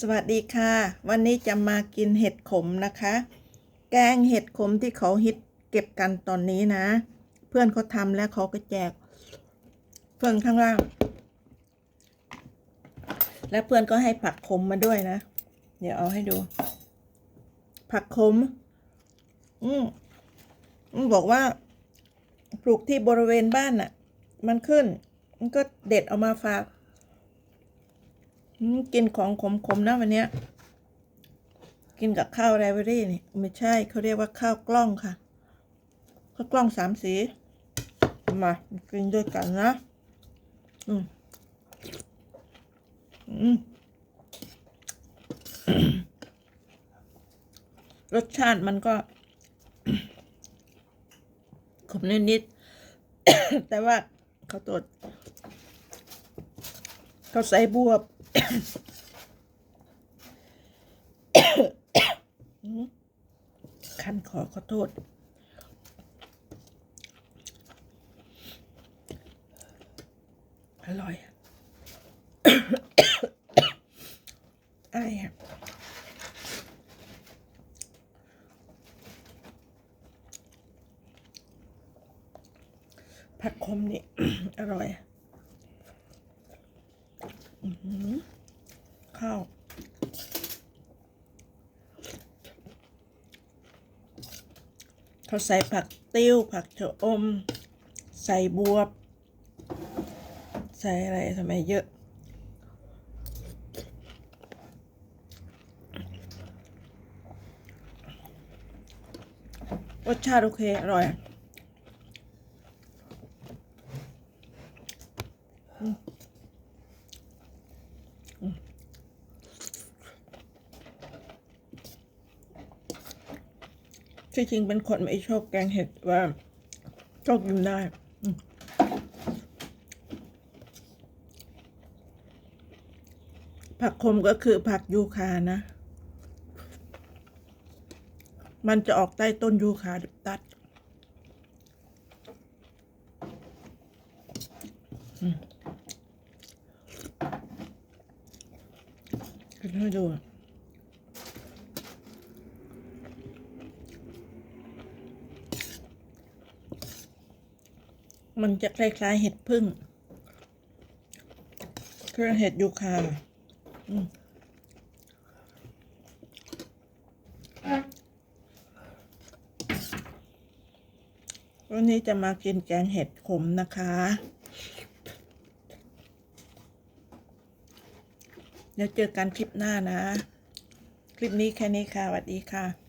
สวัสดีค่ะ วันนี้จะมากินเห็ดขมนะคะ แกงเห็ดขมที่เขาฮิตเก็บกันตอนนี้นะ เพื่อนเขาทำแล้วเขาก็แจก เพื่อนข้างล่าง และเพื่อนก็ให้ผักขมมาด้วยนะ เดี๋ยวเอาให้ดู ผักขม อืมอืมบอกว่า ปลูกที่บริเวณบ้านน่ะ มันขึ้น มันก็เด็ดเอามาฝาก กินของขมๆนะวันนี้กินกับข้าวไรเวอรี่นี่ไม่ใช่เขาเรียกว่าข้าวกล้องค่ะ ข้าวกล้องสามสีมากินด้วยกันนะ อืมอืมรสชาติมันก็ขมนิดๆแต่ว่าเขาตดเขาใส่บวบ คันขอขอโทษ อร่อยไอ้ผัดคมนี่ อร่อยอือ ข้าวเขาใส่ผักติ้ว ผักชะอม ใส่บวบ ใส่อะไรทำไมเยอะ รสชาติโอเค อร่อย ที่จริงเป็นคนไม่ชอบแกงเห็ดว่าชอบกินได้ผักขมก็คือผักยูคานะ มันจะออกใต้ต้นยูคาตัด อืมกินใมันจะคล้ายๆเห็ดพึ่งเครื่องเห็ดยูคาวันนี้จะมากินแกงเห็ดขมนะคะ เดี๋ยวเจอกันคลิปหน้านะ คลิปนี้แค่นี้ค่ะสวัสดีค่ะ